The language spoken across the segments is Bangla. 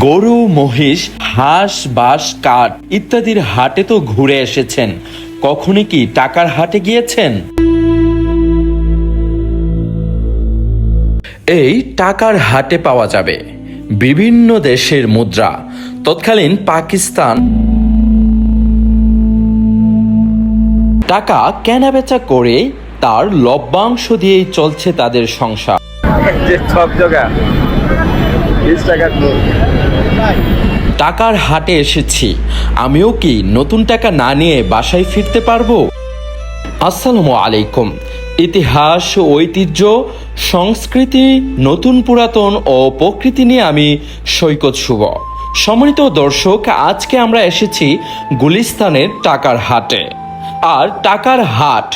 গরু, মহিষ, হাঁস, বাঁশ, কাঠ ইত্যাদির হাটে তো ঘুরে এসেছেন। কখনই কি টাকার হাটে গিয়েছেন? এই টাকার হাটে পাওয়া যাবে। বিভিন্ন দেশের মুদ্রা। তৎকালীন পাকিস্তান টাকা কেনাবেচা করে তার লভ্যাংশ দিয়েই চলছে তাদের সংসার। টাকার টাকার হাটে এসেছি। আমিও কি নতুন টাকা না নিয়ে বাসায় ফিরতে পারব? আসসালামু আলাইকুম। ইতিহাস ঐতিহ্য, সংস্কৃতি, নতুন পুরাতন ও প্রকৃতি নিয়ে আমি সৈকত শুভ। সম্মানিত দর্শক, আজকে আমরা এসেছি গুলিস্তানের টাকার হাটে। আর টাকার হাট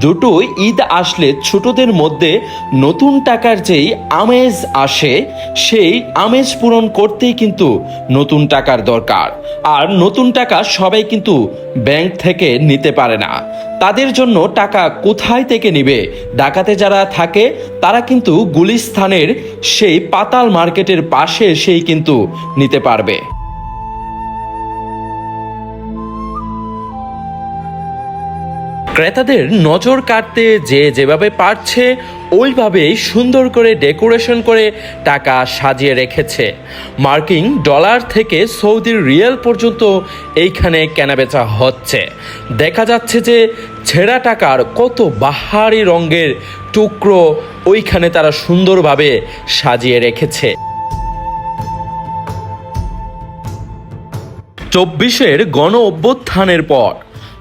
দুটোই ঈদ আসলে ছোটদের মধ্যে নতুন টাকার যেই আমেজ আসে, সেই আমেজ পূরণ করতেই কিন্তু নতুন টাকার দরকার। আর নতুন টাকা সবাই কিন্তু ব্যাংক থেকে নিতে পারে না। তাদের জন্য টাকা কোথায় থেকে নিবে? ডাকাতে যারা থাকে, তারা কিন্তু গুলিস্থানের সেই পাতাল মার্কেটের পাশে সেই কিন্তু নিতে পারবে। ক্রেতাদের নজর কাটতে যে যেভাবে পারছে, ওইভাবেই সুন্দর করে ডেকোরেশন করে টাকা সাজিয়ে রেখেছে। মার্কিং ডলার থেকে সৌদির রিয়াল পর্যন্ত এইখানে কেনাবেচা হচ্ছে। দেখা যাচ্ছে যে ছেঁড়া টাকার কত বাহারি রঙের টুকরো ওইখানে তারা সুন্দরভাবে সাজিয়ে রেখেছে। চব্বিশের গণ অভ্যুত্থানের পর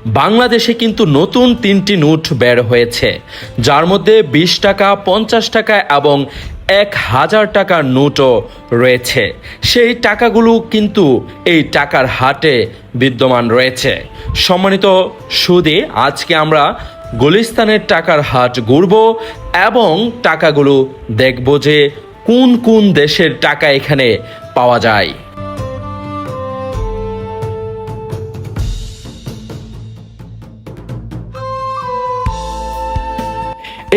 বাংলাদেশে কিন্তু নতুন তিনটি নোট বের হয়েছে, যার মধ্যে বিশ টাকা, পঞ্চাশ টাকা এবং এক হাজার টাকার নোটও রয়েছে। সেই টাকাগুলো কিন্তু এই টাকার হাটে বিদ্যমান রয়েছে। সম্মানিত সুদে, আজকে আমরা গুলিস্তানের টাকার হাট ঘুরব এবং টাকাগুলো দেখব যে কোন কোন দেশের টাকা এখানে পাওয়া যায়।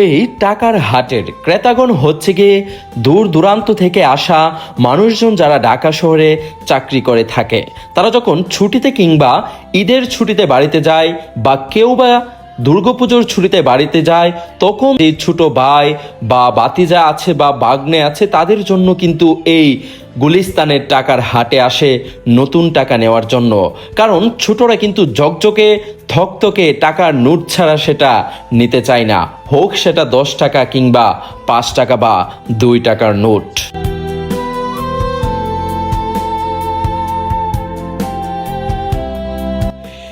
এই টাকার হাটের ক্রেতাগণ হচ্ছে গিয়ে দূর দূরান্ত থেকে আসা মানুষজন যারা ঢাকা শহরে চাকরি করে থাকে। তারা যখন ছুটিতে কিংবা ঈদের ছুটিতে বাড়িতে যায় বা কেউ বা দুর্গাপুজোর ছুটিতে বাড়িতে যায়, তখন এই ছোট ভাই বা বাতিজা আছে বা বাগনে আছে, তাদের জন্য কিন্তু এই গুলিস্তানের টাকার হাটে আসে নতুন টাকা নেওয়ার জন্য। কারণ ছোটরা কিন্তু জকজকে থকথকে টাকার নোট ছাড়া সেটা নিতে চায় না। হোক সেটা দশ টাকা কিংবা পাঁচ টাকা বা দুই টাকার নোট।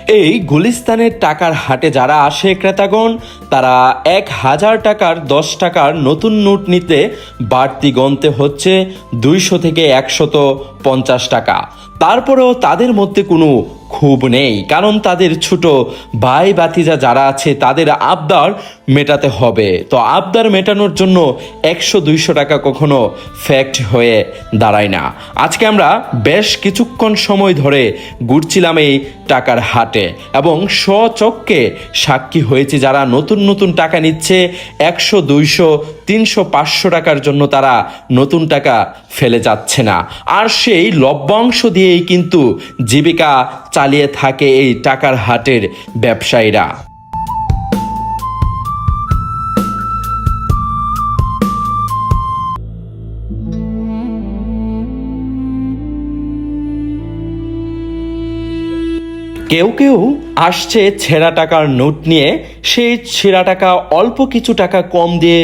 এই গুলিস্তানের টাকার হাটে যারা আসে, ক্রেতাগণ তারা এক হাজার টাকার দশ টাকার নতুন নোট নিতে বাড়তি গন্তে হচ্ছে দুইশো থেকে একশত পঞ্চাশ টাকা। তারপরেও তাদের মধ্যে কোনো খুব নেই। কারণ তাদের ছোট ভাই বাতিজা যারা আছে, তাদের আবদার মেটাতে হবে। তো আবদার মেটানোর জন্য একশো দুইশো টাকা কখনো ফ্যাক্ট হয়ে দাঁড়ায় না। আজকে আমরা বেশ কিছুক্ষণ সময় ধরে ঘুরছিলাম এই টাকার হাটে এবং স্বচক্ষে সাক্ষী হয়েছে যারা নতুন নতুন টাকা নিচ্ছে একশো দুইশো তিনশো পাঁচশো টাকার জন্য তারা নতুন টাকা ফেলে যাচ্ছে না। আর সেই লভ্যাংশ দিয়েই কিন্তু জীবিকা চালিয়ে থাকে এই টাকার হাটের ব্যবসায়ীরা। কেউ কেউ আসছে ছেঁড়া টাকার নোট নিয়ে। সেই ছেঁড়া টাকা অল্প কিছু টাকা কম দিয়ে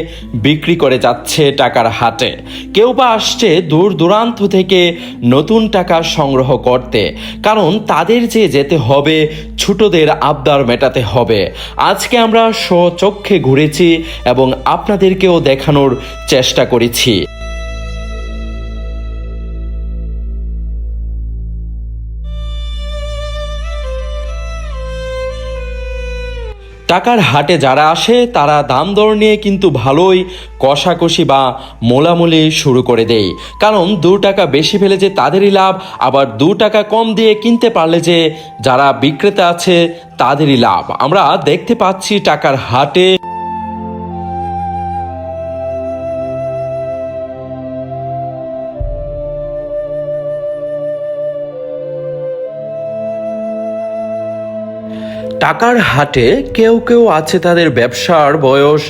বিক্রি করে যাচ্ছে টাকার হাটে কেউ বা আসছে দূর দূরান্ত থেকে নতুন টাকা সংগ্রহ করতে। কারণ তাদের যে যেতে হবে, ছোটদের আবদার মেটাতে হবে। আজকে আমরা স্বচক্ষে ঘুরেছি এবং আপনাদেরকেও দেখানোর চেষ্টা করেছি। টাকার হাটে যারা আসে, তারা দাম দর নিয়ে কিন্তু ভালোই কষাকষি বা মোলামুলি শুরু করে দেয়। কারণ দু টাকা বেশি ফেলে যে তাদেরই লাভ, আবার দু টাকা কম দিয়ে কিনতে পারলে যে যারা বিক্রেতা আছে, তাদেরই লাভ। আমরা দেখতে পাচ্ছি টাকার হাটে টাকার হাটে কেউ কেউ আছে তাদের ব্যবসার বয়স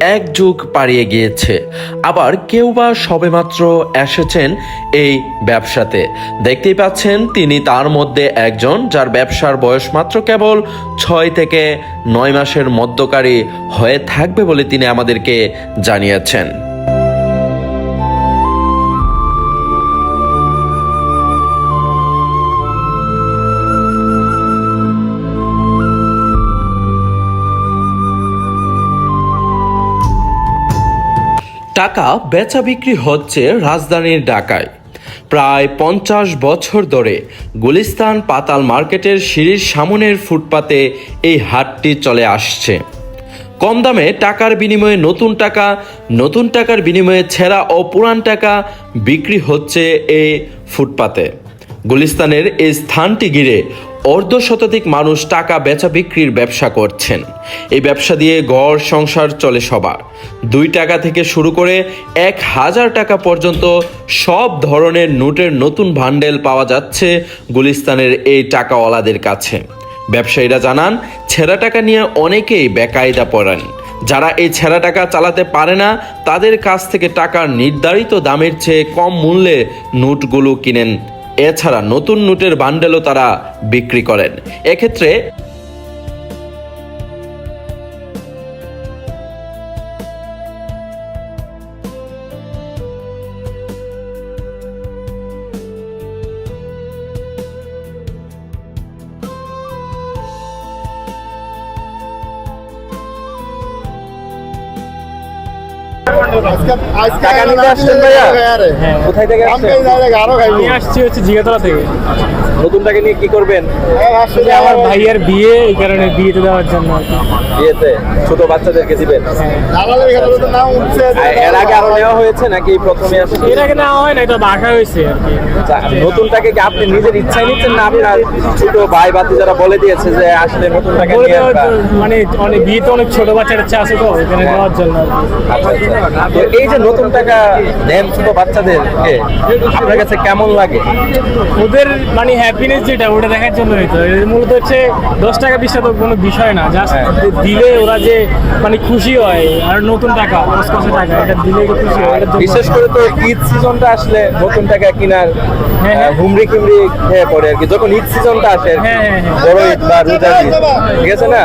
এক যুগ পাড়িয়ে গিয়েছে। আবার কেউ বা সবেমাত্র এসেছেন এই ব্যবসাতে। দেখতেই পাচ্ছেন, তিনি তার মধ্যে একজন যার ব্যবসার বয়স মাত্র কেবল ছয় থেকে নয় মাসের মধ্যকারী হয়ে থাকবে বলে তিনি আমাদেরকে জানিয়েছেন। টাকা বেচা বিক্রি হচ্ছে রাজধানীর ঢাকায়। প্রায় পঞ্চাশ বছর ধরে গুলিস্তান পাতাল মার্কেটের সিঁড়ির সামনের ফুটপাতে এই হাটটি চলে আসছে। কম দামে টাকার বিনিময়ে নতুন টাকা, নতুন টাকার বিনিময়ে ছেঁড়া ও পুরান টাকা বিক্রি হচ্ছে এই ফুটপাতে। গুলিস্তানের এই স্থানটি ঘিরে অর্ধ শতাধিক মানুষ টাকা বেচা বিক্রির ব্যবসা করছেন। এই ব্যবসা দিয়ে ঘর সংসার চলে সবার। দুই টাকা থেকে শুরু করে এক হাজার টাকা পর্যন্ত সব ধরনের নোটের নতুন ভান্ডেল পাওয়া যাচ্ছে গুলিস্তানের এই টাকাওয়ালাদের কাছে। ব্যবসায়ীরা জানান, ছেঁড়া টাকা নিয়ে অনেকেই বেকায়দা পড়েন। যারা এই ছেঁড়া টাকা চালাতে পারে না, তাদের কাছ থেকে টাকার নির্ধারিত দামের চেয়ে কম মূল্যে নোটগুলো কিনেন এছাড়া নতুন নোটের বান্ডেলও তারা বিক্রি করেন। এক্ষেত্রে কোথায় থেকে আমি আসছেন? আরও খাইবো আমি আসছি। হচ্ছে জিগাতলা থেকে। নতুন নিয়ে কি করবেন? আসলে আমার ভাইয়ের বিয়ে এই কারণে বিয়েতে দেওয়ার জন্য। বিয়েতে? ছোট বাচ্চাদেরকে দিবেন? এর আগে আরও নেওয়া হয়েছে নাকি প্রথমে আসছে? এর আগে না হয় না এটা বাঁকা হয়েছে আর কি। আচ্ছা, কি আপনি নিজের ইচ্ছায় নিচ্ছেন না আপনার ছোট ভাই বাতি যারা বলে দিয়েছে যে আসলে নতুন টাকা বলে নিয়ে দেওয়ার আসবা? জন্য- মানে অনেক বিয়েতে অনেক ছোট বাচ্চার ইচ্ছা আছে তো এখানে দেওয়ার জন্য তো এই যে নতুন টাকা দেন ছোট বাচ্চাদেরকে আপনার কাছে কেমন লাগে? ওদের মানে হ্যাপিনেস যেটা ওটা দেখার জন্য হইতো এর মূলত হচ্ছে দশ টাকা বিশ টাকা কোনো বিষয় না। জাস্ট হ্যাঁ। দিলে ওরা যে মানে খুশি হয় আর নতুন টাকা কসকসে টাকা এটা দিলে খুশি হয় বিশেষ করে তো ঈদ সিজনটা আসলে নতুন টাকা কেনার হ্যাঁ, হ্যাঁ। হুমড়ি কিমড়ি খেয়ে পড়ে আর কি। যখন ঈদ সিজনটা আসে। বড় ঈদ বা রোজার ঈদ। ঠিক আছে না?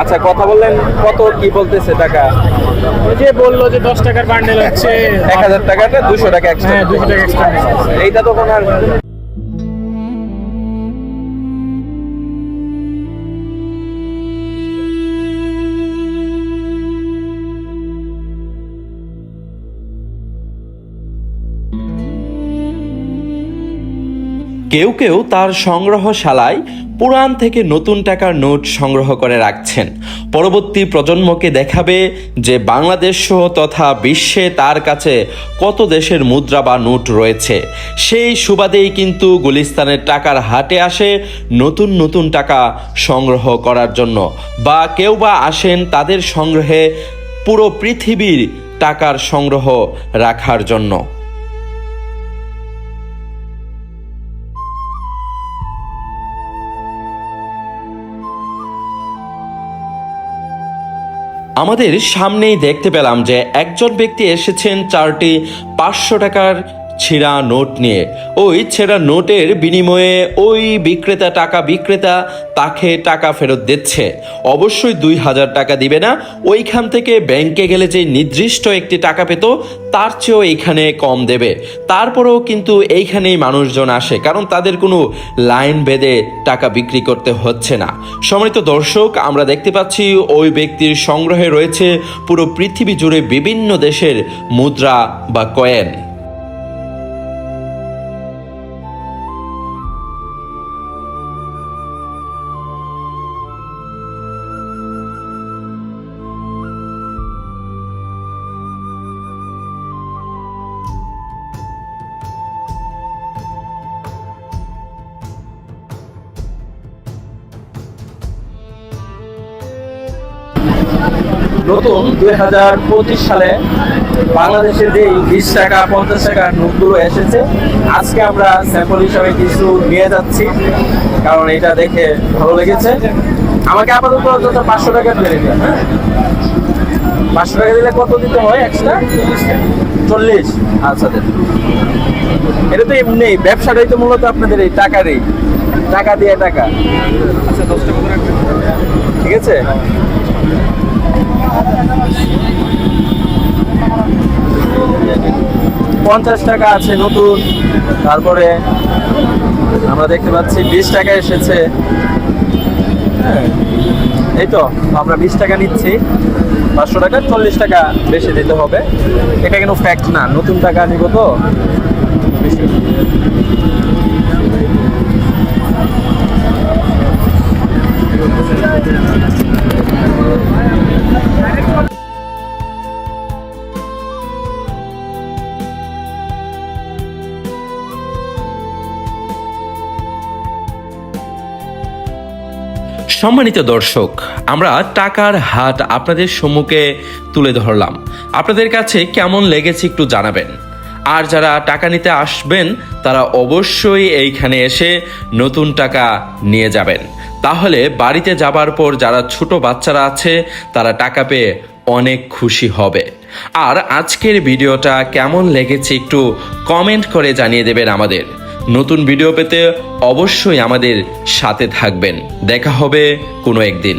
আচ্ছা কথা বললেন কত কি বলতেছে টাকা? ওই যে বলল যে দশ টাকার বান্ডেল হচ্ছে। এক হাজার টাকাটা দুশো টাকা এক্সট্রা হ্যাঁ দুশো টাকা এক্সট্রা এইটা তো কোনো আর কেউ কেউ তার সংগ্রহশালায় পুরান থেকে নতুন টাকার নোট সংগ্রহ করে রাখছেন। পরবর্তী প্রজন্মকে দেখাবে যে বাংলাদেশ সহ তথা বিশ্বে তার কাছে কত দেশের মুদ্রা বা নোট রয়েছে। সেই সুবাদেই কিন্তু গুলিস্তানের টাকার হাটে আসে নতুন নতুন টাকা সংগ্রহ করার জন্য। বা কেউ বা আসেন তাদের সংগ্রহে পুরো পৃথিবীর টাকার সংগ্রহ রাখার জন্য। আমাদের সামনেই দেখতে পেলাম যে একজন ব্যক্তি এসেছেন চারটি পাঁচশো টাকার ছেঁড়া নোট নিয়ে। ওই ছেঁড়া নোটের বিনিময়ে ওই বিক্রেতা টাকা বিক্রেতা তাকে টাকা ফেরত দিচ্ছে। অবশ্যই দুই হাজার টাকা দিবে না। ওইখান থেকে ব্যাংকে গেলে যে নির্দিষ্ট একটি টাকা পেত, তার চেয়েও এইখানে কম দেবে। তারপরেও কিন্তু এইখানেই মানুষজন আসে, কারণ তাদের কোনো লাইন বেঁধে টাকা বিক্রি করতে হচ্ছে না। সম্মানিত দর্শক, আমরা দেখতে পাচ্ছি ওই ব্যক্তির সংগ্রহে রয়েছে পুরো পৃথিবী জুড়ে বিভিন্ন দেশের মুদ্রা বা কয়েন। নতুন দুই হাজার পঁচিশ সালে বাংলাদেশের যে বিশ টাকা, পঞ্চাশ টাকার নোটগুলো এসেছে, আজকে আমরা স্যাম্পল হিসাবে কিছু নিয়ে যাচ্ছি, কারণ এটা দেখে ভালো লেগেছে। আমাকে আপাতত অন্তত পাঁচশো টাকা মেরে দেন হ্যাঁ? পাঁচশো টাকা দিলে কত দিতে হয় এক্সট্রা চল্লিশ। আচ্ছা এটা তো এমনি, ব্যবসাটাই তো মূলত আপনাদের এই টাকারই টাকা দিয়ে টাকা। ঠিক আছে? পঞ্চাশ টাকা আছে নতুন। তারপরে আমরা দেখতে পাচ্ছি বিশ টাকা এসেছে। হ্যাঁ, এই তো আমরা বিশ টাকা নিচ্ছি। পাঁচশো টাকা চল্লিশ টাকা বেশি দিতে হবে। এটা কিন্তু ফ্যাক্ট না নতুন টাকা নিব তো। বেশি। সম্মানিত দর্শক, আমরা টাকার হাট আপনাদের সম্মুখে তুলে ধরলাম। আপনাদের কাছে কেমন লেগেছে একটু জানাবেন। আর যারা টাকা নিতে আসবেন, তারা অবশ্যই এইখানে এসে নতুন টাকা নিয়ে যাবেন। তাহলে বাড়িতে যাবার পর যারা ছোট বাচ্চারা আছে, তারা টাকা পেয়ে অনেক খুশি হবে। আর আজকের ভিডিওটা কেমন লেগেছে একটু কমেন্ট করে জানিয়ে দেবেন আমাদের। নতুন ভিডিও পেতে অবশ্যই আমাদের সাথে থাকবেন। দেখা হবে কোনো একদিন।